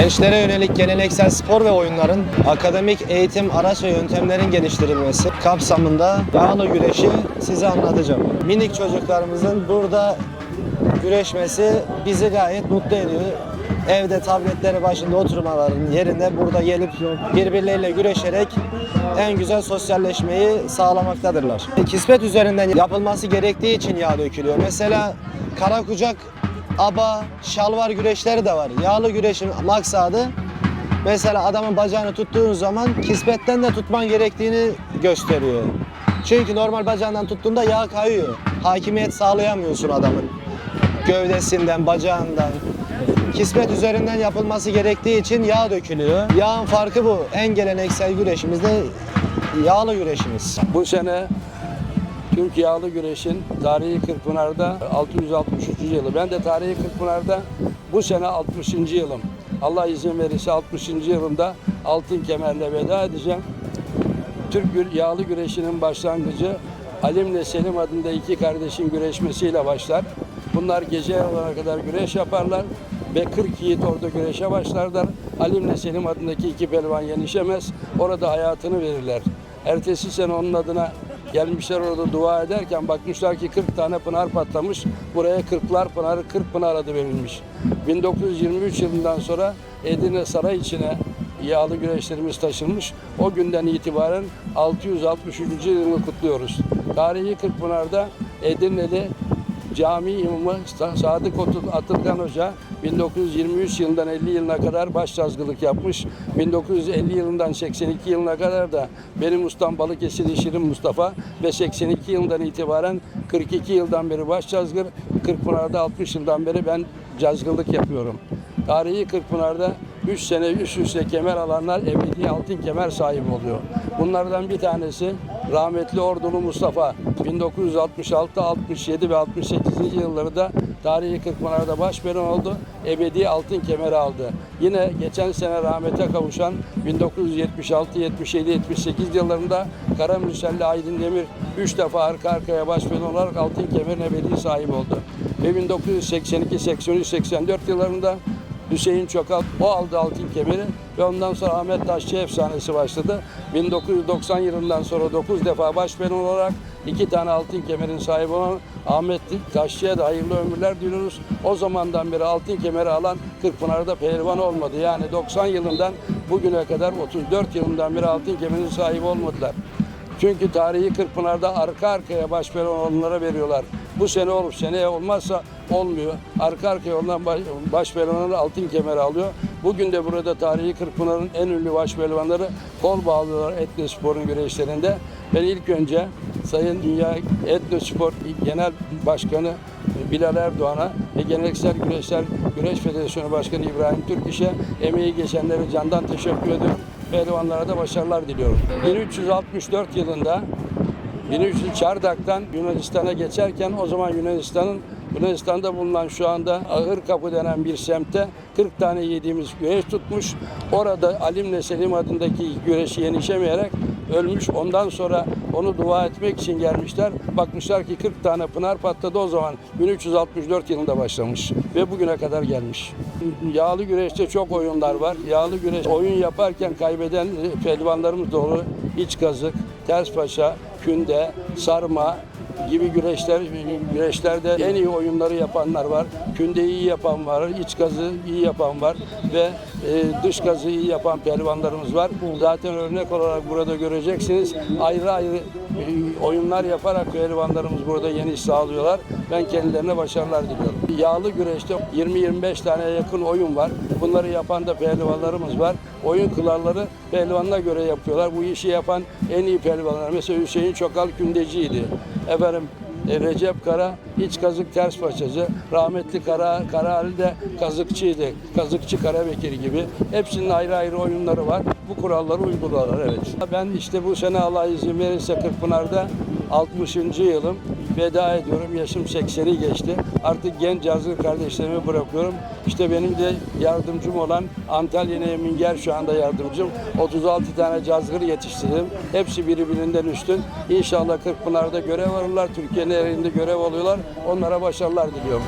Gençlere yönelik geleneksel spor ve oyunların akademik eğitim araç ve yöntemlerin geliştirilmesi kapsamında yağlı güreşi size anlatacağım. Minik çocuklarımızın burada güreşmesi bizi gayet mutlu ediyor. Evde tabletleri başında oturmaların yerinde burada gelip birbirleriyle güreşerek en güzel sosyalleşmeyi sağlamaktadırlar. Kismet üzerinden yapılması gerektiği için yağ dökülüyor. Mesela kara kucak, aba, şalvar güreşleri de var. Yağlı güreşin maksadı mesela adamın bacağını tuttuğun zaman kismetten de tutman gerektiğini gösteriyor. Çünkü normal bacağından tuttuğunda yağ kayıyor. Hakimiyet sağlayamıyorsun adamın gövdesinden, bacağından. Kismet üzerinden yapılması gerektiği için yağ dökülüyor. Yağın farkı bu. En geleneksel güreşimizde yağlı güreşimiz. Bu sene Türk Yağlı Güreş'in tarihi Kırkpınar'da 663. yılı. Ben de tarihi Kırkpınar'da bu sene 60. yılım. Allah izin verirse 60. yılımda altın kemerle veda edeceğim. Türk Yağlı Güreşi'nin başlangıcı Alimle Selim adında iki kardeşin güreşmesiyle başlar. Bunlar gece yarılarına kadar güreş yaparlar ve 40 yiğit orada güreşe başlarlar. Alimle Selim adındaki iki pehlivan yenişemez. Orada hayatını verirler. Ertesi sene onun adına gelmişler orada dua ederken bakmışlar ki 40 tane pınar patlamış. Buraya Kırklar Pınarı, Kırk Pınar adı verilmiş. 1923 yılından sonra Edirne Saray içine yağlı güreşlerimiz taşınmış. O günden itibaren 663. yılını kutluyoruz. Tarihi Kırkpınar'da Edirne'li cami imamı Sa- Sadık Atılgan Hoca 1923 yılından 50 yılına kadar başsazgılık yapmış. 1950 yılından 82 yılına kadar da benim ustam Balıkesirli Şirin Mustafa ve 82 yılından itibaren 42 yıldan beri başsazgır. Kırkpınar'da 60 yıldan beri ben cazgırlık yapıyorum. Tarihi Kırkpınar'da 3 sene üst üste kemer alanlar ebedi altın kemer sahibi oluyor. Bunlardan bir tanesi rahmetli Ordulu Mustafa 1966, 67 ve 68. yılları da tarihi Kırkpınar'da başperi oldu. Ebedi altın kemeri aldı. Yine geçen sene rahmete kavuşan 1976, 77, 78 yıllarında Karamürselli Aydın Demir 3 defa arka arkaya başperi olarak altın kemerin ebedi sahibi oldu. Ve 1982, 83, 84 yıllarında Hüseyin Çokal o aldı altın kemeri ve ondan sonra Ahmet Taşçı efsanesi başladı. 1990 yılından sonra 9 defa başperi olarak iki tane altın kemerin sahibi olan Ahmet Taşçı'ya da hayırlı ömürler diliyoruz. O zamandan beri altın kemeri alan Kırkpınar'da pehlivan olmadı. Yani 90 yılından bugüne kadar 34 yılından beri altın kemerin sahibi olmadılar. Çünkü tarihi Kırkpınar'da arka arkaya başperi olanlara veriyorlar. Bu sene olur, seneye olmazsa olmuyor. Arka arkaya olan baş, başpehlivanlar altın kemeri alıyor. Bugün de burada tarihi Kırkpınar'ın en ünlü başpehlivanları kol bağlıyorlar Etnospor'un güreşlerinde. Ben ilk önce Sayın Dünya Etnospor Genel Başkanı Bilal Erdoğan'a ve Geleneksel Güreşler Güreş Federasyonu Başkanı İbrahim Türkiş'e emeği geçenlere candan teşekkür ediyorum. Pehlivanlara da başarılar diliyorum. 1364 yılında 1300 Çardak'tan Yunanistan'a geçerken o zaman Yunanistan'ın Yunanistan'da bulunan şu anda Ahır Kapı denen bir semtte 40 tane yediğimiz güreş tutmuş. Orada Alimle Selim adındaki güreşi yenişemeyerek ölmüş. Ondan sonra onu dua etmek için gelmişler. Bakmışlar ki 40 tane pınar patladı o zaman 1364 yılında başlamış ve bugüne kadar gelmiş. Yağlı güreşte çok oyunlar var. Yağlı güreş oyun yaparken kaybeden pehlivanlarımız doğru. İç kazık, ters paşa, künde, sarma, gibi güreşler güreşlerde en iyi oyunları yapanlar var. Kündeyi iyi yapan var, iç gazı iyi yapan var ve e, dış gazı iyi yapan pehlivanlarımız var. Zaten örnek olarak burada göreceksiniz. Ayrı ayrı e, oyunlar yaparak pehlivanlarımız burada yeniş sağlıyorlar. Ben kendilerine başarılar diliyorum. Yağlı güreşte 20-25 tane yakın oyun var. Bunları yapan da pehlivanlarımız var. Oyun kılarları pehlivanına göre yapıyorlar. Bu işi yapan en iyi pehlivanlar. Mesela Hüseyin Çokal kündeciydi. Efendim e, Recep Kara iç kazık ters paçacı. Rahmetli Kara, Kara Ali de kazıkçıydı. Kazıkçı Karabekir gibi. Hepsinin ayrı ayrı oyunları var. Bu kuralları uyguluyorlar evet. Ben işte bu sene Allah izin verirse Kırkpınar'da 60. yılım. Veda ediyorum. Yaşım 80'i geçti. Artık genç yazgır kardeşlerimi bırakıyorum. İşte benim de yardımcım olan Antalya Minger şu anda yardımcım. 36 tane cazgır yetiştirdim. Hepsi birbirinden üstün. İnşallah Kırkpınar'da görev alırlar. Türkiye'nin elinde görev alıyorlar. Onlara başarılar diliyorum.